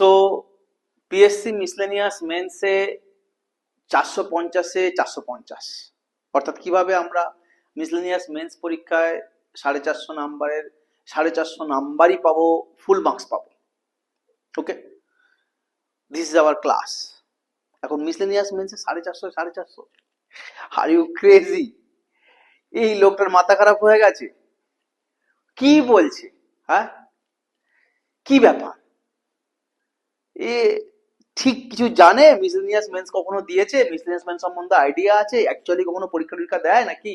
তো PSC miscellaneous মেন্সে চারশো পঞ্চাশে চারশো পঞ্চাশ। অর্থাৎ কীভাবে আমরা মিসলেনিয়াস মেন্স পরীক্ষায় সাড়ে চারশো নাম্বারের সাড়ে চারশো নাম্বারই পাবো ফুল মার্কস পাবো। Okay this is our class এখন মিসলেনিয়াস মেন্সে সাড়ে চারশো সাড়ে চারশো? আর ইউ ক্রেজি এই লোকটার মাথা খারাপ হয়ে গেছে? কি বলছে? হ্যাঁ? কি ব্যাপার? এ ঠিক কিছু জানে? মিসলেনিয়াস মেন্স কখনো দিয়েছে? মিসলেনিয়াস মেন্স সম্বন্ধে আইডিয়া আছে? অ্যাকচুয়ালি কখনো পরীক্ষা টরীক্ষা দেয় নাকি?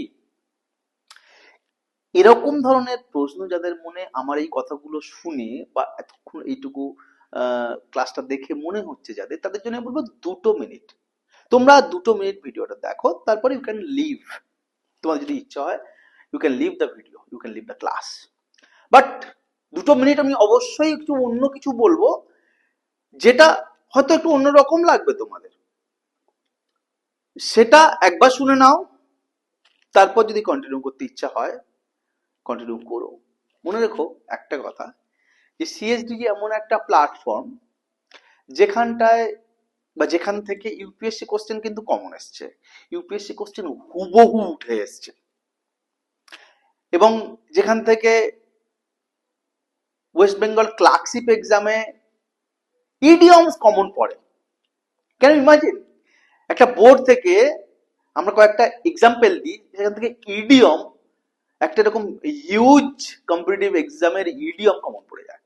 এরকম ধরনের প্রশ্ন যাদের মনে আমার এই কথাগুলো শুনে বা এতক্ষণ এইটুকু ক্লাসটা দেখে মনে হচ্ছে যাদের, তাদের জন্য বলব দুটো মিনিট তোমরা দুটো মিনিট ভিডিওটা দেখো, তারপরে ইউ ক্যান লিভ তোমার যদি ইচ্ছা হয় you can leave the video you can leave the class but দুটো মিনিট আমি অবশ্যই একটু অন্য কিছু বলব। যেটা হয়তো একটু অন্যরকম লাগবে তোমাদের। সেটা একবার শুনে নাও, তারপর যদি কন্টিনিউ করতে ইচ্ছা হয় কন্টিনিউ করো। মনে রেখো একটা কথা, যে সিএসডিজি এমন একটা প্ল্যাটফর্ম যেখানটায় বা যেখান থেকে ইউপিএসসি কোশ্চেন কিন্তু কমন এসছে। ইউপিএসসি কোশ্চেন হুবহু উঠে এসছে। এবং যেখান থেকে ওয়েস্ট বেঙ্গল ক্লার্কশিপ এক্সামে ইডিয়মস কমন পড়ে। কেন ইমাজিন একটা বোর্ড থেকে আমরা কয়েকটা এক্সাম্পল দিই, সেখান থেকে ইডিয়ম একটা এরকম হিউজ কম্পিটিটিভ এক্সামের ইডিয়ম কমন পড়ে যায়।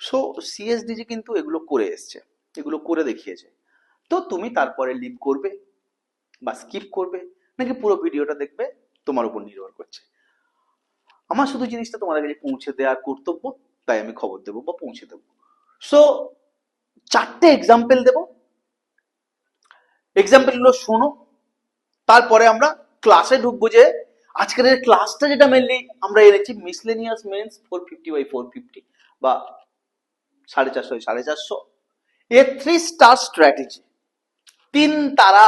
সো সিএসডিজি কিন্তু এগুলো করে এসছে, এগুলো করে দেখিয়েছে। তো তুমি তারপরে লিভ করবে বা স্কিপ করবে, নাকি পুরো ভিডিওটা দেখবে, তোমার উপর নির্ভর করছে। আমার শুধু জিনিসটা তোমাদের কাছে পৌঁছে দেওয়ার কর্তব্য, তাই আমি খবর দেবো বা পৌঁছে দেবো। সো চারটে এক্সাম্পল দেবো। এক্সাম্পলগুলো শোনো, তারপরে আমরা ক্লাসে ঢুকবো যে আজকের এই ক্লাসটা যেটা মেনলি আমরা এনেছি miscellaneous mains four fifty by four fifty বা সাড়ে চারশো সাড়ে চারশো। এ থ্রি স্টার স্ট্র্যাটেজি তিন তারা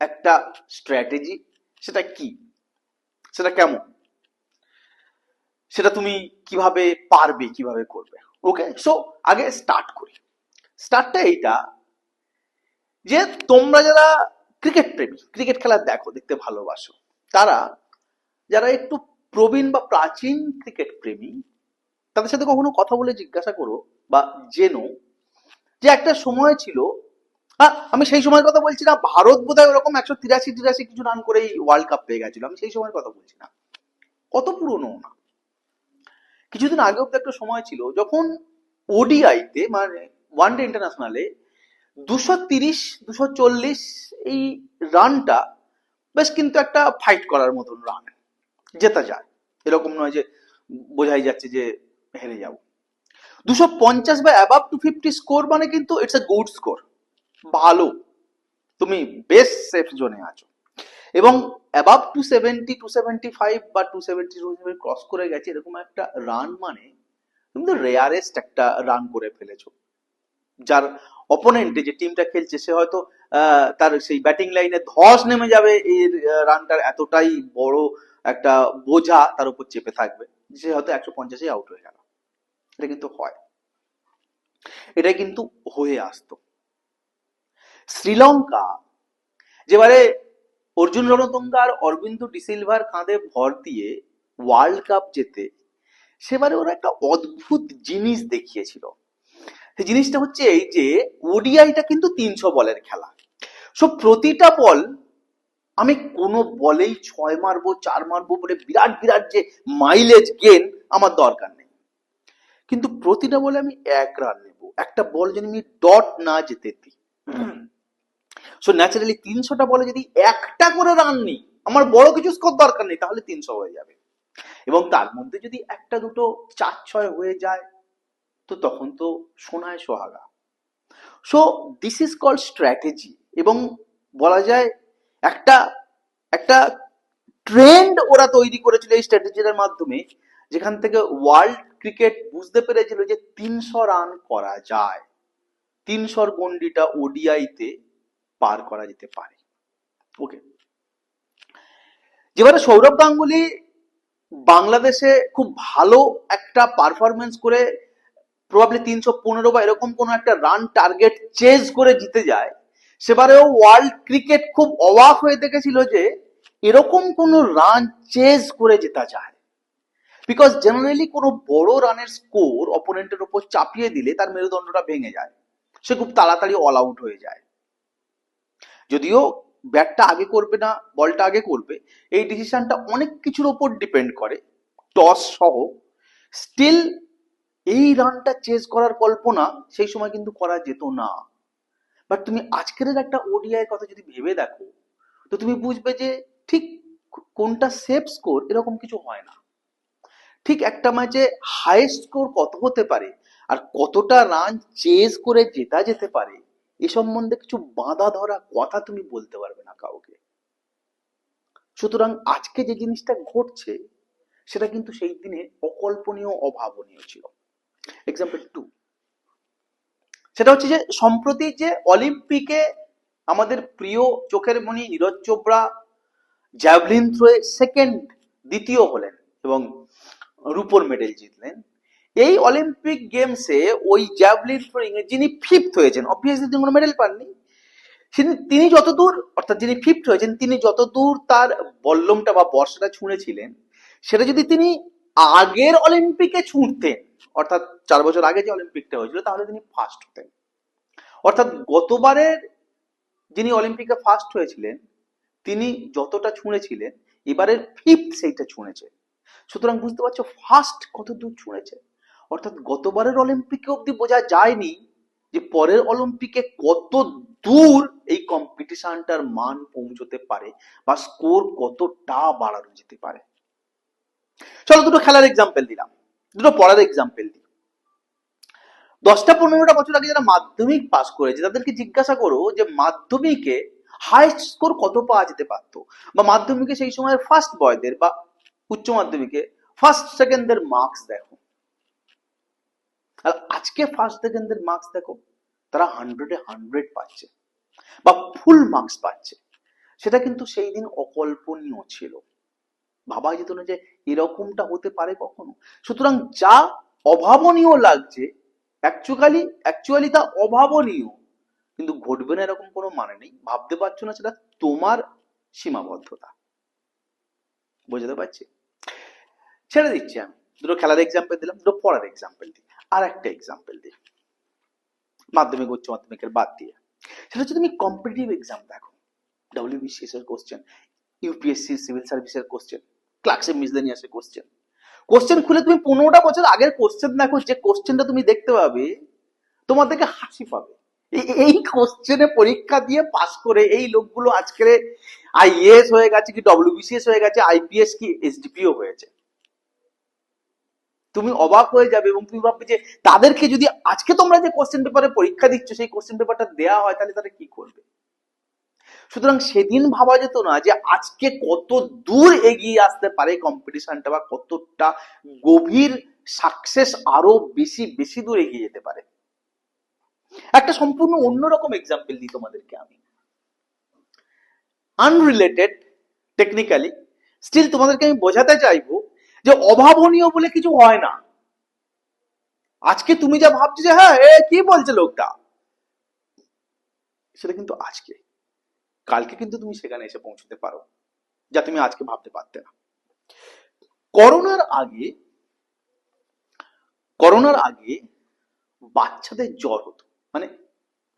একটা স্ট্র্যাটেজি সেটা কি? সেটা কেমন? সেটা তুমি কীভাবে পারবে, কীভাবে করবে? ওকে সো আগে স্টার্ট করি। স্টার্টটা এইটা যে তোমরা যারা ক্রিকেট প্রেমী ক্রিকেট খেলা দেখো, দেখতে ভালোবাসো, তারা যারা একটু প্রবীণ বা প্রাচীন ক্রিকেট প্রেমী, তাদের সাথে কখনো কথা বলে জিজ্ঞাসা করো বা জেনো যে একটা সময় ছিল হ্যাঁ আমি সেই সময়ের কথা বলছি না, ভারত বোধহয় ওরকম একশো তিরাশি তিরাশি কিছু রান করেই ওয়ার্ল্ড কাপ পেয়ে গেছিল, আমি সেই সময়ের কথা বলছি না। কত পুরনো না। কিছুদিন আগে অব্দি একটা সময় ছিল, যখন ওডিআইতে মানে ওয়ান ডে ইন্টারন্যাশনালে দুশো তিরিশ, দুশো চল্লিশ এই রানটা বেশ কিন্তু একটা ফাইট করার মতন রান জেতা যায়। এরকম নয় যে বোঝাই যাচ্ছে যে হেরে যাব। দুশো পঞ্চাশ বা অ্যাবাভ টু ফিফটি স্কোর মানে কিন্তু ইটস এ গুড স্কোর ভালো। তুমি বেস্ট সেফ জোনে আছো। এবং above two seventy two seventy five বা two seventy two seventy cross করে গেছে, এরকম একটা রান মানে তুমি তো রেয়ারেস্ট একটা রান করে ফেলেছো। যার অপোনেন্টে যে টিমটা খেলছে, সে হয়তো তার সেই ব্যাটিং লাইনে ধস নেমে যাবে এই রানটার এতটাই বড় একটা বোঝা তার উপর চেপে থাকবে সে হয়তো একশো পঞ্চাশে আউট হয়ে গেল। এটা কিন্তু হয়। এটা কিন্তু হয়ে আসতো। শ্রীলঙ্কা, যেবারে অর্জুন রণতঙ্গা আর অরবিন্দ ডিসিলভার কাঁধে ভর দিয়ে ওয়ার্ল্ড কাপ জেতে, সেবারে ওরা একটা অদ্ভুত জিনিস দেখিয়েছিল। সেই জিনিসটা হচ্ছে এই যে ওডিআইটা কিন্তু তিনশো বলের খেলা। সো প্রতিটা বল আমি কোনো বলেই ছয় মারবো, চার মারবো বলে বিরাট বিরাট যে মাইলেজ গেন আমার দরকার নেই। কিন্তু প্রতিটা বলে আমি এক রান নেব। একটা বল যদি আমি ডট না যেতে দিই। সো ন্যাচারালি তিনশোটা বলে যদি একটা করে রান নিই, আমার বড় কিছু স্কোর দরকার নেই, তাহলে তিনশো হয়ে যাবে। এবং তার মধ্যে যদি একটা দুটো চার ছয় হয়ে যায় তো তখন তো সোনায় সোহাগা। So this is call strategy এবং বলা যায় একটা একটা ট্রেন্ড ওরা তৈরি করেছিল এই স্ট্র্যাটেজির মাধ্যমে, যেখান থেকে ওয়ার্ল্ড ক্রিকেট বুঝতে পেরেছিল যে তিনশো রান করা যায়। তিনশোর গন্ডিটা ওডিআইতে পার করা যেতে পারে। ওকে যেবারে সৌরভ গাঙ্গুলি বাংলাদেশে খুব ভালো একটা পারফরমেন্স করে প্রবাবলি তিনশো পনেরো বা এরকম কোনো একটা রান টার্গেট চেজ করে জিতে যায়। সেবারেও ওয়ার্ল্ড ক্রিকেট খুব অবাক হয়ে দেখেছিল যে, এরকম কোনো রান চেজ করে জেতা যায়। বিকজ জেনারেলি কোনো বড় রানের স্কোর অপোনেন্টের উপর চাপিয়ে দিলে তার মেরুদণ্ডটা ভেঙে যায়। সে খুব তাড়াতাড়ি অল আউট হয়ে যায়। যদিও ব্যাটটা আগে করবে না বলটা আগে করবে, এই ডিসিশনটা অনেক কিছুর ওপর ডিপেন্ড করে। টস সহ। স্টিল এই রানটা চেস করার কল্পনা সেই সময় কিন্তু করা যেত না। বাট তুমি আজকের একটা ওডিআই কথা যদি ভেবে দেখো, তো তুমি বুঝবে যে ঠিক কোনটা সেফ স্কোর এরকম কিছু হয় না। ঠিক একটা ম্যাচে হাইয়েস্ট স্কোর কত হতে পারে আর কতটা রান চেজ করে জেতা যেতে পারে, এ সম্বন্ধে কিছু বাঁধা ধরা কথা তুমি বলতে পারবে না কাউকে। সুতরাং আজকে যে জিনিসটা ঘটছে, সেটা কিন্তু সেই দিনে অকল্পনীয়, অভাবনীয় ছিল। এক্সাম্পল টু সেটা হচ্ছে যে, সম্প্রতি যে অলিম্পিকে আমাদের প্রিয় চোখের মণি নীরজ চোপড়া, জ্যাভলিন থ্রোয়ে সেকেন্ড দ্বিতীয় হলেন এবং রুপোর মেডেল জিতলেন। এই অলিম্পিক গেমসে ওই জ্যাভলিন থ্রোয়িং এ যিনি ফিফথ হয়েছেন অবভিয়াসলি তিনি কোনো মেডেল পাননি। তিনি যতদূর, অর্থাৎ যিনি ফিফথ হয়েছেন, তিনি যতদূর তার বল্লমটা বা বর্ষাটা ছুঁড়েছিলেন, সেটা যদি তিনি আগের অলিম্পিকে ছুঁড়তেন অর্থাৎ চার বছর আগে যে অলিম্পিকটা হয়েছিল, তাহলে তিনি ফার্স্ট হতেন। অর্থাৎ গতবারের যিনি অলিম্পিকে ফার্স্ট হয়েছিলেন, তিনি যতটা ছুঁড়েছিলেন, এবারের ফিফথ সেইটা ছুঁড়েছে। সুতরাং বুঝতে পারছ ফার্স্ট কত দূর ছুঁড়েছে? অর্থাৎ গতবারের অলিম্পিকে অব্দি বোঝা যায়নি যে পরের অলিম্পিকে কত দূর এই কম্পিটিশনটার মান পৌঁছতে পারে বা স্কোর কতটা বাড়ানো যেতে পারে। চলো দুটো খেলার এক্সাম্পল দিলাম। দুটো পড়ার এক্সাম্পল দিই। দশটা পনেরোটা বছর আগে যারা মাধ্যমিক পাস করেছে, তাদেরকে জিজ্ঞাসা করো যে মাধ্যমিকে হাইস্ট স্কোর কত পাওয়া যেতে পারতো? বা মাধ্যমিকে সেই সময়ের ফার্স্ট বয়দের বা উচ্চ মাধ্যমিকে ফার্স্ট সেকেন্ডের মার্কস দেখো। আর আজকে ফার্স্ট সেকেন্ডের মার্কস দেখো, তারা হান্ড্রেডে হান্ড্রেড পাচ্ছে বা ফুল মার্কস পাচ্ছে। সেটা কিন্তু সেই দিন অকল্পনীয় ছিল। ভাবা যেত না যে এরকমটা হতে পারে কখনো। সুতরাং যা অভাবনীয় লাগছে অ্যাকচুয়ালি অ্যাকচুয়ালি তা অভাবনীয়। কিন্তু ঘটবে না এরকম কোনো মানে নেই। ভাবতে পারছ না সেটা তোমার সীমাবদ্ধতা। বুঝতে পারছি? ছেড়ে দিচ্ছি আমি। দুটো খেলার এক্সাম্পল দিলাম, দুটো পড়ার এক্সাম্পল দিই। আর একটা এক্সাম্পল দিই। মাধ্যমিক, উচ্চ মাধ্যমিকের বাদ দিয়ে। সেটা হচ্ছে তুমি কম্পিটিটিভ এক্সাম দেখো। ডাব্লিউবিসিএস এর কোশ্চেন ইউপিএসসি সিভিল সার্ভিসের কোশ্চেন ক্লার্কশিপ মিসলেনিয়াসের কোশ্চেন কোশ্চেন খুলে তুমি পনেরোটা বছর আগের কোশ্চেন দেখো, যে কোশ্চেনটা তুমি দেখতে পাবে তোমার দেখে হাসি পাবে। এই কোশ্চেনে পরীক্ষা দিয়ে পাস করে এই লোকগুলো আজকের আইএএস হয়ে গেছে কি ডব্লিউবিসিএস হয়ে গেছে আইপিএস কি এসডিপিও হয়েছে। তুমি অবাক হয়ে যাবে এবং তুমি ভাববে যে তাদেরকে যদি আজকে তোমরা যে কোশ্চেন পেপারে পরীক্ষা দিচ্ছ, সেই কোশ্চেন পেপারটা দেওয়া হয়, তাহলে তারা কি করবে? সুতরাং সেদিন ভাবা যেত না যে আজকে কত দূর এগিয়ে আসতে পারে কম্পিটিশনটা বা কতটা গভীর সাকসেস আরও বেশি বেশি দূর এগিয়ে যেতে পারে। একটা সম্পূর্ণ অন্যরকম এক্সাম্পল দিই তোমাদেরকে আমি। আনরিলেটেড টেকনিক্যালি স্টিল তোমাদেরকে আমি বোঝাতে চাইব যে অভাবনীয় বলে কিছু হয় না। আজকে তুমি যা ভাবছ যে হ্যাঁ কি বলছে লোকটা? সেটা কিন্তু আজকে। কালকে কিন্তু তুমি সেখানে এসে পৌঁছতে পারো, যা তুমি আজকে ভাবতে পারতে না। করোনার আগে করোনার আগে বাচ্চাদের জ্বর হতো। মানে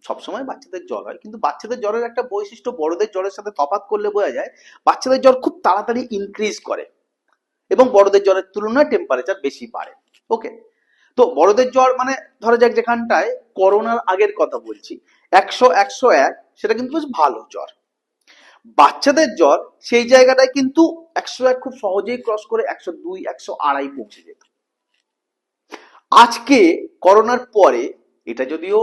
সবসময় বাচ্চাদের জ্বর হয়, কিন্তু বাচ্চাদের জ্বরের একটা বৈশিষ্ট্য বড়দের জ্বরের সাথে তফাৎ করলে বোঝা যায়, বাচ্চাদের জ্বর খুব তাড়াতাড়ি ইনক্রিজ করে এবং বড়দের জ্বরের তুলনায় টেম্পারেচার বেশি বাড়ে। ওকে তো বড়দের জ্বর মানে ধরা যাক যেখানটায়, করোনার আগের কথা বলছি। একশো একশো এক, সেটা কিন্তু বেশ ভালো জ্বর। বাচ্চাদের জ্বর সেই জায়গাটায় কিন্তু একশো এক খুব সহজেই ক্রস করে একশো দুই, একশো আড়াই পৌঁছে যেত। আজকে করোনার পরে এটা যদিও,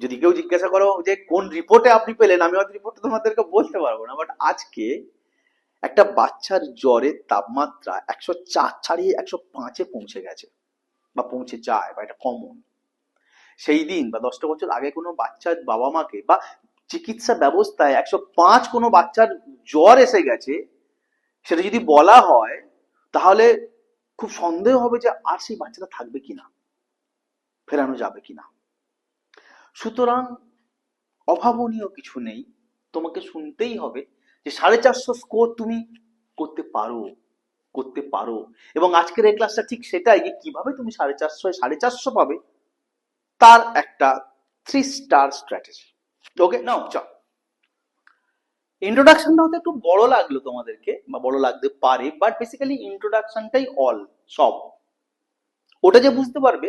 যদি কেউ জিজ্ঞাসা করো যে কোন রিপোর্টে আপনি পেলেন, আমি হয়তো রিপোর্ট তোমাদেরকে বলতে পারব না বাট আজকে একটা বাচ্চার জ্বরের তাপমাত্রা একশো চার ছাড়িয়ে একশো পাঁচে পৌঁছে গেছে, বা পৌঁছে যায়, বা এটা কমন সেই দিন বা দশটা বছর আগে কোনো বাচ্চার বাবা মাকে বা চিকিৎসা ব্যবস্থায় একশো পাঁচ কোনো বাচ্চার জ্বর এসে গেছে, সেটা যদি বলা হয়, তাহলে খুব সন্দেহ হবে যে আর সেই বাচ্চাটা থাকবে কিনা ফেরানো যাবে কিনা সুতরাং অভাবনীয় কিছু নেই, তোমাকে শুনতেই হবে যে সাড়ে চারশো স্কোর তুমি করতে পারো করতে পারো। এবং আজকের এই ক্লাসটা ঠিক সেটাই যে কীভাবে তুমি সাড়ে চারশো সাড়ে চারশো পাবে, তার একটা three star strategy okay, now, চল। ইন্ট্রোডাকশনটা হতে একটু বড় লাগল তোমাদেরকে, বা বড় লাগতে পারে বাট বেসিক্যালি ইন্ট্রোডাকশনটাই অল সব। ওটা যে বুঝতে পারবে,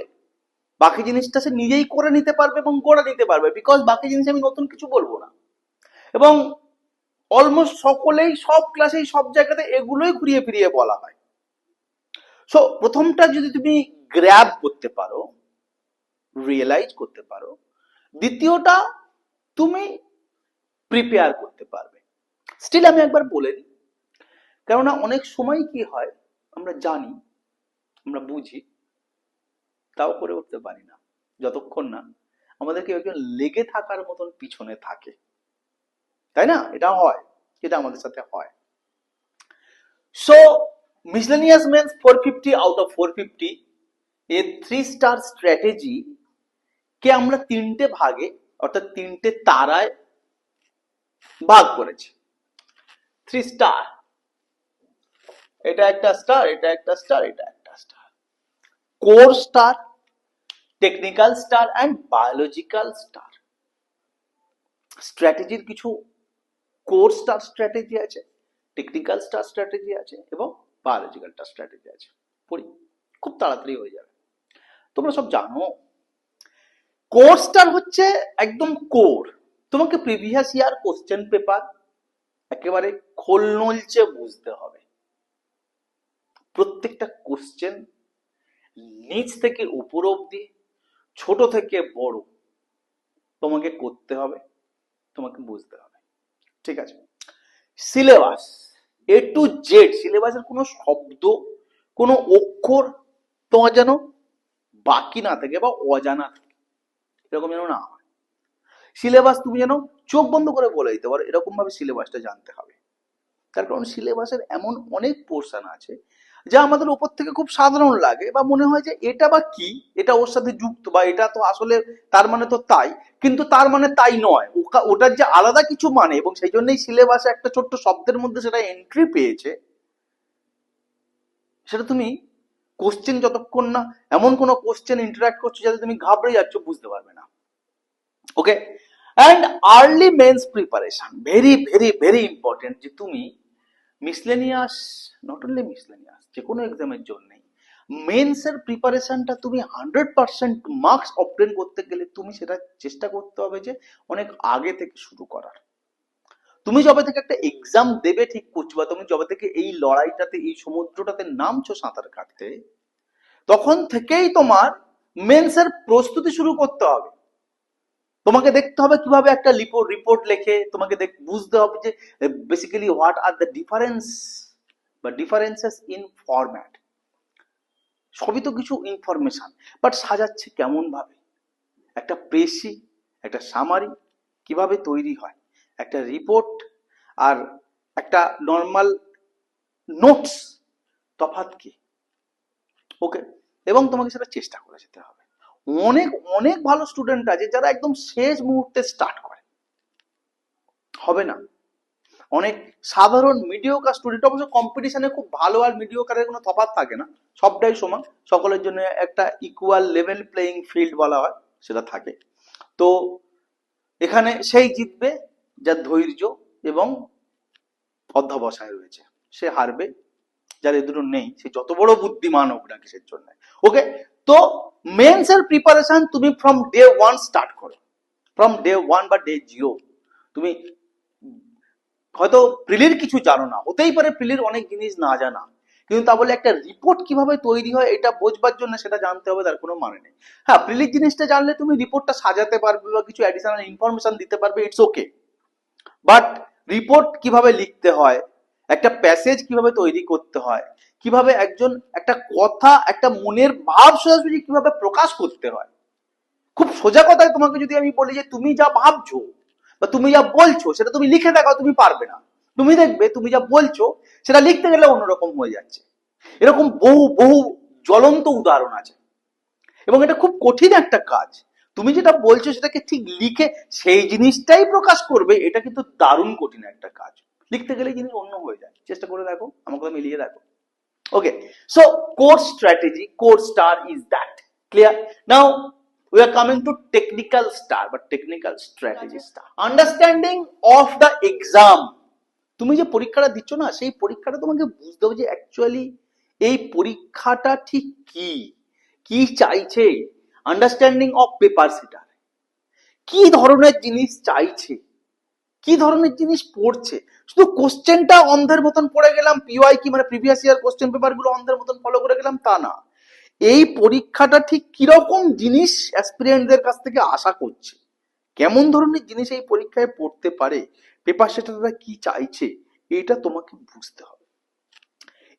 বাকি জিনিসটা সে নিজেই করে নিতে পারবে এবং করে নিতে পারবে বিকজ বাকি জিনিস আমি নতুন কিছু বলব না। এবং অলমোস্ট সকলেই, সব ক্লাসেই সব জায়গাতে এগুলোই ঘুরিয়ে ফিরিয়ে বলা হয়। সো প্রথমটা যদি তুমি গ্র্যাব করতে পারো রিয়েলাইজ করতে পারো, দ্বিতীয়টা তুমি প্রিপেয়ার করতে পারবে। স্টিল আমি একবার বলে দিই, কেননা অনেক সময় কি হয়, আমরা জানি, আমরা বুঝি, তাও করে উঠতে পারি না। যতক্ষণ না আমাদেরকে একজন লেগে থাকার মতন পিছনে থাকে। তাই না? এটা হয়, এটা আমাদের সাথে হয়। So miscellaneous mains four fifty out of four fifty A three star strategy কে আমরা তিনটে ভাগে অর্থাৎ তিনটে তারায় ভাগ করেছি। থ্রি স্টার এটা একটা স্টার এটা একটা স্টার এটা একটা star core star technical star and biological star স্ট্র্যাটেজির কিছু কোর স্টার স্ট্র্যাটেজি আছে টেকনিক্যাল স্টার স্ট্র্যাটেজি আছে এবং বায়োলজিক্যালটা স্ট্র্যাটেজি আছে। পড়ি, খুব তাড়াতাড়ি হয়ে যাবে। তোমরা সব জানো কোর স্টার হচ্ছে একদম কোর তোমাকে প্রিভিয়াস ইয়ার কোশ্চেন পেপার একেবারে খোল নলচে বুঝতে হবে। প্রত্যেকটা কোশ্চেন নিচ থেকে উপর অবধি, ছোট থেকে বড় তোমাকে করতে হবে, তোমাকে বুঝতে হবে। ঠিক আছে? সিলেবাস এ টু জেড সিলেবাসের কোনো শব্দ, কোনো অক্ষর তোমার যেন বাকি না থাকে বা অজানা থাকে। এরকম যেন না সিলেবাস তুমি যেন চোখ বন্ধ করে বলে দিতে পারো, এরকম ভাবে সিলেবাসটা জানতে হবে। তার কারণ সিলেবাসের এমন অনেক পোর্শন আছে, যা আমাদের উপর থেকে খুব সাধারণ লাগে বা মনে হয় যে এটা বা কি, এটা ওর সাথে যুক্ত বা এটা তো আসলে তার মানে তো তাই, কিন্তু তার মানে তাই নয়। ওটার যে আলাদা কিছু মানে এবং সেই জন্যই সিলেবাসে একটা ছোট্ট শব্দের মধ্যে সেটা এন্ট্রি পেয়েছে, সেটা তুমি কোশ্চেন যতক্ষণ না, এমন কোনো কোশ্চেন ইন্টারাক্ট করছ যাতে তুমি ঘাবড়ে যাচ্ছ, বুঝতে পারবে না। Okay and early mains preparation very very very important যে তুমি মিসলেনিয়াস নট অনলি মিসলেনিয়াস যে কোনো এক্সামের জন্য মেন্সের প্রিপারেশনটা তুমি হান্ড্রেড পার্সেন্ট মার্কস অবটেন করতে গেলে তুমি সেটা চেষ্টা করতে হবে যে অনেক আগে থেকে শুরু করার। তুমি যবে থেকে একটা এক্সাম দেবে ঠিক করছ বা তুমি যবে থেকে এই লড়াইটাতে, এই সমুদ্রটাতে নামছো সাঁতার কাটতে, তখন থেকেই তোমার মেন্সের প্রস্তুতি শুরু করতে হবে। তোমাকে দেখতে হবে কীভাবে একটা রিপোর্ট রিপোর্ট লেখে, তোমাকে দেখ, বুঝতে হবে যে basically what are the difference বা ডিফারেন্সেস ইন ফরম্যাট সবই তো কিছু ইনফরমেশন বাট সাজাচ্ছে কেমন ভাবে একটা প্রেসি একটা সামারি কীভাবে তৈরি হয়? একটা রিপোর্ট আর একটা নর্মাল নোটস তফাৎ কি? ওকে এবং তোমাকে সেটা চেষ্টা করে যেতে হবে। অনেক অনেক ভালো স্টুডেন্ট আছে যারা একদম শেষ মুহূর্তে স্টার্ট করে। হবে না। অনেক সাধারণ মিডিওকার স্টুডেন্ট অবশ্য কম্পিটিশনে খুব ভালো আর মিডিওকারের কোনো তফাৎ থাকে না। সবটাই সমান। সকলের জন্য একটা ইকুয়াল লেভেল প্লেইং ফিল্ড বলা হয়, সেটা থাকে। তো এখানে সেই জিতবে যার ধৈর্য এবং অধ্যবসায় রয়েছে। সে হারবে, যার এ দুটো নেই, সে যত বড় বুদ্ধিমান হোক না কিসের জন্য। ওকে তো মেন্স এর প্রিপারেশন তুমি ফ্রম ডে ওয়ান স্টার্ট করো। ফ্রম ডে ওয়ান বা ডে জিরো তুমি হয়তো প্রিলির কিছু জানো না, হতেই পারে প্রিলির অনেক জিনিস না জানা। কিন্তু তা বলে একটা রিপোর্ট কীভাবে তৈরি হয়, এটা বোঝবার জন্য সেটা জানতে হবে, তার কোনো মানে নেই। হ্যাঁ প্রিলির জিনিসটা জানলে তুমি রিপোর্টটা সাজাতে পারবে বা কিছু অ্যাডিশনাল ইনফরমেশন দিতে পারবে ইটস ওকে বাট রিপোর্ট কীভাবে লিখতে হয়? একটা প্যাসেজ কীভাবে তৈরি করতে হয়? কীভাবে একজন, একটা কথা, একটা মনের ভাব সোজাসুজি কীভাবে প্রকাশ করতে হয়? খুব সোজা কথায় তোমাকে যদি আমি বলি যে, তুমি যা ভাবছ বা তুমি যা বলছো, সেটা তুমি লিখে দেখাও, তুমি পারবে না। তুমি দেখবে, তুমি যা বলছো, সেটা লিখতে গেলে অন্যরকম হয়ে যাচ্ছে। এরকম বহু বহু জ্বলন্ত উদাহরণ আছে। এবং এটা খুব কঠিন একটা কাজ। তুমি যেটা বলছো সেটাকে ঠিক লিখে সেই জিনিসটাই প্রকাশ করবে এটা কিন্তু দারুণ কঠিন একটা কাজ। লিখতে গেলে জিনিস অন্য হয়ে যায়। চেষ্টা করে দেখো আমাকে মিলিয়ে দেখো। Okay so core strategy core star is that clear now we are coming to technical star, but technical strategy star. Understanding of the exam. তুমি যে পরীক্ষাটা দিচ্ছ না সেই পরীক্ষাটা তোমাকে বুঝতে হবে যে অ্যাকচুয়ালি এই পরীক্ষাটা ঠিক কি? কি চাইছে? আন্ডারস্ট্যান্ডিং অফ পেপার সেটার কি ধরনের জিনিস চাইছে? কি ধরনের জিনিস পড়ছে? শুধু কোশ্চেনটা অন্ধের মতন পড়ে গেলাম পিওয়াই কি মানে প্রিভিয়াস ইয়ার কোশ্চেন পেপারগুলো অন্ধের মতন ফলো করে গেলাম, তা না। এই পরীক্ষাটা ঠিক কীরকম জিনিস অ্যাসপিরিয়েন্টদের কাছ থেকে আশা করছে? কেমন ধরনের জিনিস এই পরীক্ষায় পড়তে পারে? পেপার সেটাররা কি চাইছে? এটা তোমাকে বুঝতে হবে।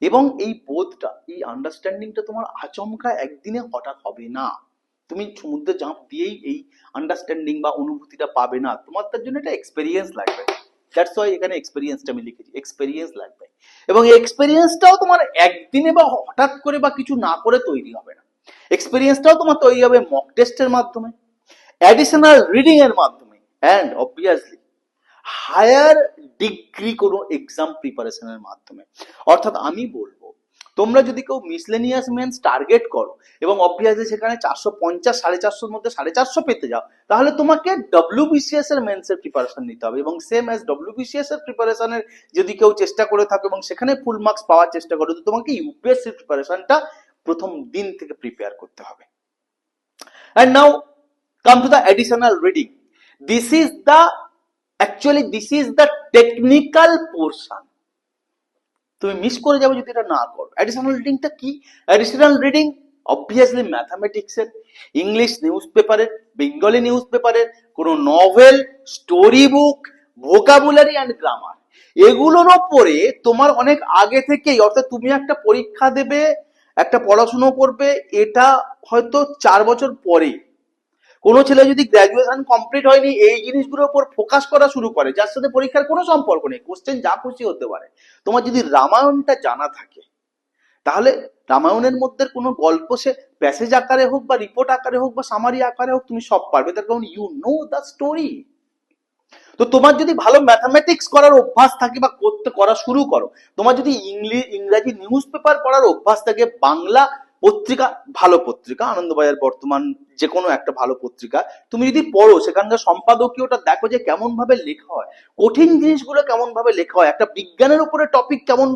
এবং এই বোধটা, এই আন্ডারস্ট্যান্ডিংটা তোমার আচমকা একদিনে হঠাৎ হবে না। তুমি সমুদ্রে জাম্প দিয়েই এই আন্ডারস্ট্যান্ডিং বা অনুভূতিটা পাবে না। তোমার তার জন্য একটা এক্সপেরিয়েন্স লাগবে। দ্যাটস ওয়াই এখানে এক্সপেরিয়েন্সটা আমি লিখেছি। এক্সপেরিয়েন্স লাগবে। এবং এই এক্সপেরিয়েন্সটাও তোমার একদিনে বা হঠাৎ করে বা কিছু না করে তৈরি হবে না। এক্সপেরিয়েন্সটাও তোমার তৈরি হবে মক টেস্টের মাধ্যমে অ্যাডিশনাল রিডিং এর মাধ্যমে অ্যান্ড অবভিয়াসলি হায়ার ডিগ্রি কোনো এক্সাম প্রিপারেশনের মাধ্যমে। অর্থাৎ আমি বলব তোমরা যদি কেউ মিসলেনিয়াস মেন্স টার্গেট করো এবং অবভিয়াসলি সেখানে চারশো পঞ্চাশ, সাড়ে চারশোর মধ্যে সাড়ে চারশো পেতে যাও, তাহলে তোমাকে ডব্লিউবিসিএস এর মেন্স এর প্রিপারেশন নিতে হবে এবং সেম অ্যাজ ডব্লিউবিসিএস এর প্রিপারেশনের যদি কেউ চেষ্টা করে থাকো এবং সেখানে ফুল মার্কস পাওয়ার চেষ্টা করো, তো তোমাকে ইউপিএসসি প্রিপারেশনটা প্রথম দিন থেকে প্রিপেয়ার করতে হবে। And now come to the additional reading this is the actually this is the technical portion. তুমি মিস করে যাবে যদি এটা না করো। অ্যাডিশনাল রিডিংটা কি? অ্যাডিশনাল রিডিং অবভিয়াসলি ম্যাথামেটিক্সের ইংলিশ নিউজ পেপারের বেঙ্গলি নিউজ পেপারের কোনো novel story book vocabulary and grammar এগুলোর ওপরে তোমার অনেক আগে থেকেই, অর্থাৎ তুমি একটা পরীক্ষা দেবে, একটা পড়াশুনো করবে, এটা হয়তো চার বছর পরে কোনো ছেলে যদি গ্র্যাজুয়েশন কমপ্লিট হয়নি, এই জিনিসগুলোর উপর ফোকাস করা শুরু করে, যার সাথে পরীক্ষার কোনো সম্পর্ক নেই। কোশ্চেন যা খুশি হতে পারে। তোমার যদি রামায়ণটা জানা থাকে, তাহলে রামায়ণের মধ্যে কোনো গল্প সে প্যাসেজ আকারে হোক বা রিপোর্ট আকারে হোক বা সামারি আকারে হোক, তুমি সব পারবে। তার কারণ ইউ নো দ্য স্টোরি তো তোমার যদি ভালো ম্যাথামেটিক্স করার অভ্যাস থাকে বা করতে, করা শুরু করো, তোমার যদি ইংলিশ ইংরাজি নিউজ পেপার পড়ার অভ্যাস থাকে, বাংলা পত্রিকা, ভালো পত্রিকা, আনন্দবাজার বর্তমান যে কোনো একটা ভালো পত্রিকা। তুমি যদি পড়ো, সেখানকার সম্পাদকীয়টা দেখো যে কেমন ভাবে লেখা হয়, কঠিন জিনিসগুলো কেমন ভাবে লেখা হয়, একটা বিজ্ঞানের উপরে টপিক কেমন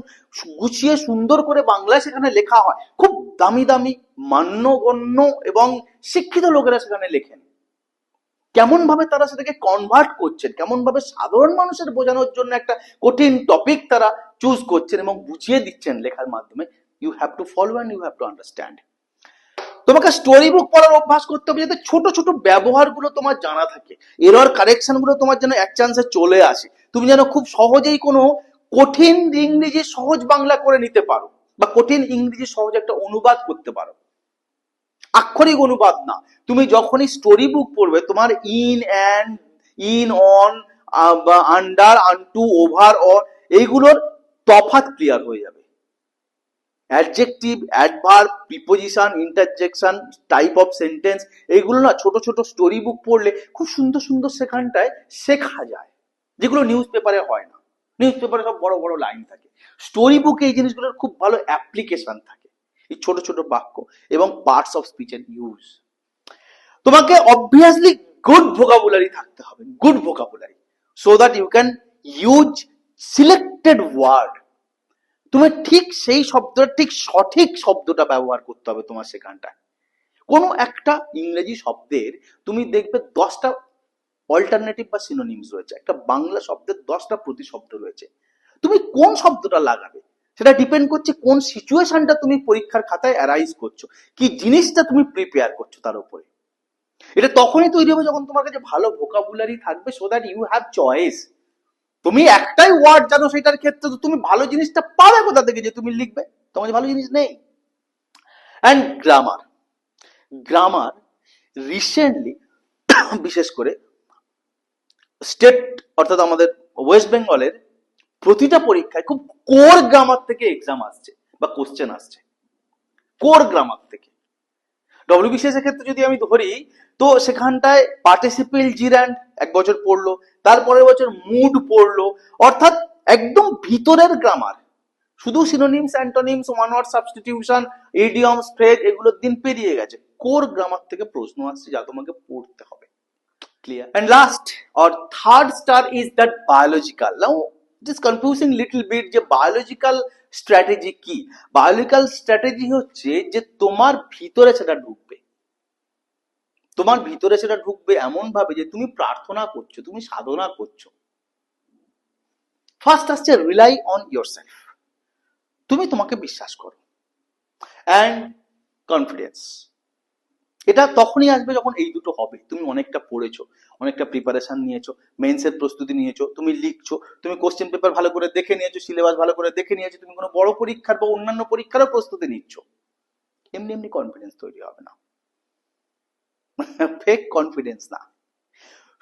গুছিয়ে সুন্দর করে বাংলায় সেখানে লেখা হয়, খুব দামি দামি, মান্যগণ্য এবং শিক্ষিত লোকেরা সেখানে লেখেন। কেমন ভাবে তারা সেটাকে কনভার্ট করছেন কেমন ভাবে সাধারণ মানুষের বোঝানোর জন্য একটা কঠিন টপিক তারা চুজ করছেন এবং বুঝিয়ে দিচ্ছেন লেখার মাধ্যমে you have to follow and you have to understand তোমাকে স্টোরি বুক পড়ার অভ্যাস করতে হবে যাতে ছোট ছোট ব্যবহারগুলো তোমার জানা থাকে। এরর কারেকশনগুলো তোমার যেন এক চান্সে চলে আসে। তুমি যেন খুব সহজেই কোনো কঠিন ইংরেজি সহজ বাংলা করে নিতে পারো বা কঠিন ইংরেজি সহজ একটা অনুবাদ করতে পারো। আক্ষরিক অনুবাদ না। তুমি যখনই স্টোরি বুক পড়বে, তোমার ইন অ্যান্ড ইন অন বা আন্ডার আনটু ওভার অন এইগুলোর তফাৎ ক্লিয়ার হয়ে যাবে। Adjective adverb preposition interjection type of sentence এইগুলো না ছোট ছোট স্টোরি বুক পড়লে খুব সুন্দর সুন্দর সেখানটায় শেখা যায়, যেগুলো নিউজ পেপারে হয় না। নিউজ পেপারে সব বড় বড় লাইন থাকে। স্টোরি বুকে এই জিনিসগুলোর খুব ভালো অ্যাপ্লিকেশন থাকে, এই ছোট ছোট বাক্য এবং পার্টস অফ স্পিচের ইউজ তোমাকে অবভিয়াসলি গুড ভোকাবুলারি থাকতে হবে good vocabulary so that you can use selected word তুমি ঠিক সেই শব্দটা, ঠিক সঠিক শব্দটা ব্যবহার করতে হবে তোমার সেখানটায়। কোনো একটা ইংরেজি শব্দের তুমি দেখবে দশটা অল্টারনেটিভ বা সিনোনিমস রয়েছে। একটা বাংলা শব্দের দশটা প্রতিশব্দ রয়েছে। তুমি কোন শব্দটা লাগাবে? সেটা ডিপেন্ড করছে কোন সিচুয়েশনটা তুমি পরীক্ষার খাতায় অ্যারাইজ করছ। কি জিনিসটা তুমি প্রিপেয়ার করছ তার উপরে। এটা তখনই তৈরি হবে যখন তোমার কাছে ভালো ভোকাবুলারি থাকবে so that you have choice তুমি একটাই ওয়ার্ড জানো সেটার ক্ষেত্রে তো তুমি ভালো জিনিসটা পাবে কোথা থেকে যে তুমি লিখবে? তোমার ভালো জিনিস নেই। অ্যান্ড গ্রামার গ্রামার রিসেন্টলি বিশেষ করে স্টেট অর্থাৎ আমাদের ওয়েস্ট বেঙ্গলের প্রতিটা পরীক্ষায় খুব কোর গ্রামার থেকে এক্সাম আসছে বা কোশ্চেন আসছে। কোর গ্রামার থেকে। ডব্লিউবিসিএস এর ক্ষেত্রে যদি আমি ধরি, তো সেখানটায় পার্টিসিপেল জিরান্ড এক বছর পড়ল তারপরের বছর মুড পড়ল, অর্থাৎ একদম ভিতরের গ্রামার শুধু synonyms antonyms one word substitution idioms phrase এগুলোর দিন পেরিয়ে গেছে। কোর গ্রামার থেকে প্রশ্ন আসছে যা তোমাকে পড়তে হবে। Clear and last third star is that biological. Now, it is confusing little bit যে বায়োলজিক্যাল স্ট্র্যাটেজি কি? Biological স্ট্র্যাটেজি হচ্ছে যে তোমার ভিতরে সেটা ঢুকবে। তোমার ভিতরে সেটা ঢুকবে এমন ভাবে যে তুমি প্রার্থনা করছ, তুমি সাধনা করছ। ফার্স্ট আসছে রিলাই অন yourself তুমি তোমাকে বিশ্বাস করো। অ্যান্ড কনফিডেন্স এটা তখনই আসবে যখন এই দুটো হবে। তুমি অনেকটা পড়েছো, অনেকটা প্রিপারেশন নিয়েছো মেন্সের প্রস্তুতি নিয়েছো, তুমি লিখছো, তুমি কোশ্চেন পেপার ভালো করে দেখে নিয়েছো সিলেবাস ভালো করে দেখে নিয়েছো, তুমি কোনো বড় পরীক্ষার বা অন্যান্য পরীক্ষারও প্রস্তুতি নিচ্ছ। এমনি এমনি কনফিডেন্স তৈরি হবে না। ফেক কনফিডেন্স না।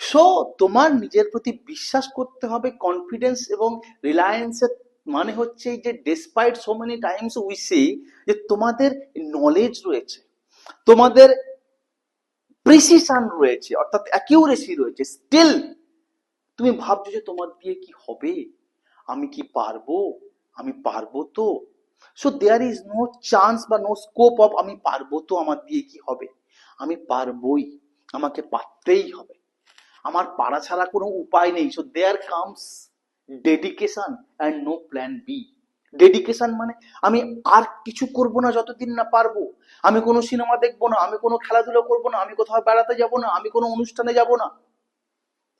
সো তোমার নিজের প্রতি বিশ্বাস করতে হবে কনফিডেন্স এবং রিলায়েন্সের মানে হচ্ছে যে despite so many times we see যে তোমাদের নলেজ রয়েছে, তোমাদের প্রিসিশন রয়েছে, অর্থাৎ অ্যাকিউরেসি রয়েছে। স্টিল তুমি ভাবছ যে তোমার দিয়ে কি হবে? আমি কি পারব? আমি পারব তো। So there is no chance বা নো স্কোপ অফ আমি পারব তো, আমার দিয়ে কি হবে? আমি পারবই, আমাকে পারতেই হবে। আমার পারা ছাড়া কোনো উপায় নেই। So there comes dedication and no plan B dedication মানে আমি আর কিছু করব না যতদিন না পারব। আমি কোনো সিনেমা দেখব না, আমি কোনো খেলাধুলা করব না, আমি কোথাও বেড়াতে যাব না, আমি কোনো অনুষ্ঠানে যাব না।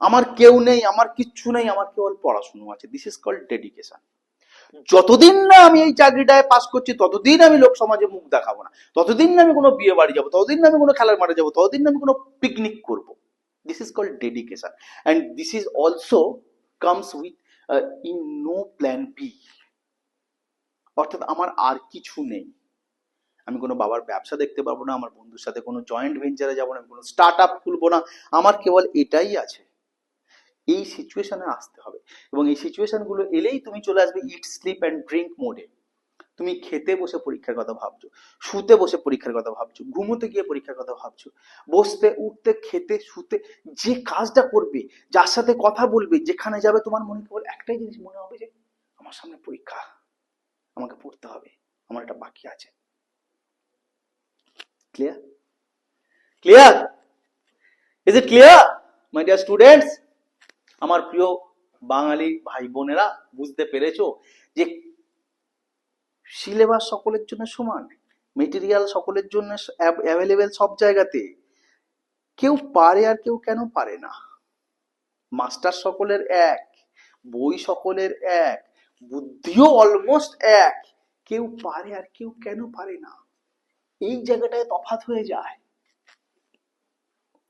আমার কেউ নেই, আমার কিচ্ছু নেই, আমার কেবল পড়াশুনো আছে। দিস ইজ কল্ড ডেডিকেশন যতদিন না আমি এই চাকরিটায় পাস করছি, ততদিন আমি লোক সমাজে মুখ দেখাবো না। ততদিন না আমি কোনো বিয়ে বাড়ি যাব, ততদিন না আমি কোনো খেলার মাঠে যাব, ততদিন আমি কোনো পিকনিক করব। This is called dedication and this is also comes with in no plan B অর্থাৎ আমার আর কিছু নেই। আমি কোনো বাবার ব্যবসা দেখতে পারব না, আমার বন্ধুর সাথে কোনো জয়েন্ট ভেঞ্চারে যাব না, আমি কোনো স্টার্ট আপ খুলবো না। আমার কেবল এটাই আছে। এই সিচুয়েশনে আসতে হবে। এবং এই সিচুয়েশনগুলো এলেই তুমি চলে আসবে ইট স্লিপ অ্যান্ড ড্রিঙ্ক মোডে তুমি খেতে বসে পরীক্ষার কথা ভাবছ, শুতে বসে পরীক্ষার কথা ভাবছ, ঘুমোতে গিয়ে পরীক্ষার কথা ভাবছ, বসতে, উঠতে, খেতে, শুতে, যে কাজটা করবে, যার সাথে কথা বলবে, যেখানে যাবে তোমার মনে কেবল একটাই জিনিস মনে হবে যে, আমার সামনে পরীক্ষা, আমাকে পড়তে হবে, আমার একটা বাকি আছে। Clear clear is it clear my dear students আমার প্রিয় বাঙালি ভাই বোনেরা, বুঝতে পেরেছ যে সিলেবাস সকলের জন্য সমান মেটেরিয়াল সকলের জন্য অ্যাভেলেবেল সব জায়গাতে। কেউ পারে আর কেউ কেন পারে না। মাস্টার সকলের এক, বই সকলের এক, বুদ্ধিও অলমোস্ট এক। কেউ পারে আর কেউ কেন পারে না। এই জায়গাটায় তফাৎ হয়ে যায়।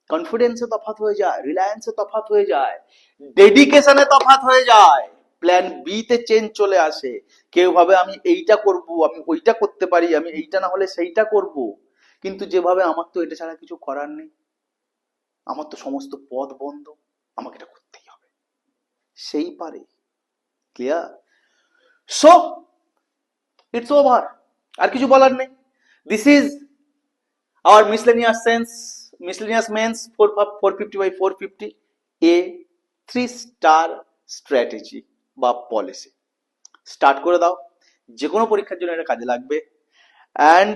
কনফিডেন্সে তফাৎ হয়ে যায় রিলায়েন্সে তফাৎ হয়ে যায় ডেডিকেশনে তফাৎ হয়ে যায় প্ল্যান বি তে চেঞ্জ চলে আসে। কেউ ভাবে, আমি এইটা করব, আমি ওইটা করতে পারি, আমি এইটা না হলে সেইটা করব। কিন্তু যেভাবে, আমার তো এটা ছাড়া কিছু করার নেই। আমার তো সমস্ত পথ বন্ধ। আমাকে এটা করতেই হবে। সেই পারে। ক্লিয়ার সো ইটস ওভার আর কিছু বলার নেই। This is our miscellaneous sense mains four fifty by four fifty A three star strategy বা পলিসি স্টার্ট করে দাও যে কোনো পরীক্ষার জন্য এটা কাজে লাগবে। And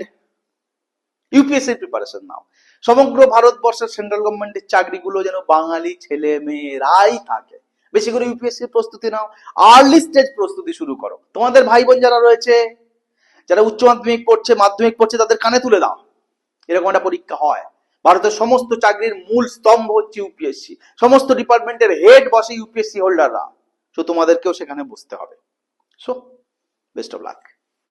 UPSC preparation now. সমগ্র ভারতবর্ষের সেন্ট্রাল গভর্নমেন্টের চাকরিগুলো যেন বাঙালি ছেলে মেয়েরাই থাকে। বেশি করে ইউপিএসসি প্রস্তুতি নাও। আর্লি স্টেজ প্রস্তুতি শুরু করো। তোমাদের ভাই বোন যারা রয়েছে, যারা উচ্চ মাধ্যমিক পড়ছে মাধ্যমিক পড়ছে, তাদের কানে তুলে দাও। এরকম একটা পরীক্ষা হয়। ভারতের সমস্ত চাকরির মূল স্তম্ভ হচ্ছে ইউপিএসসি সমস্ত ডিপার্টমেন্টের হেড বসে ইউপিএসসি হোল্ডাররা সো তোমাদেরকেও সেখানে বসতে হবে। So best of luck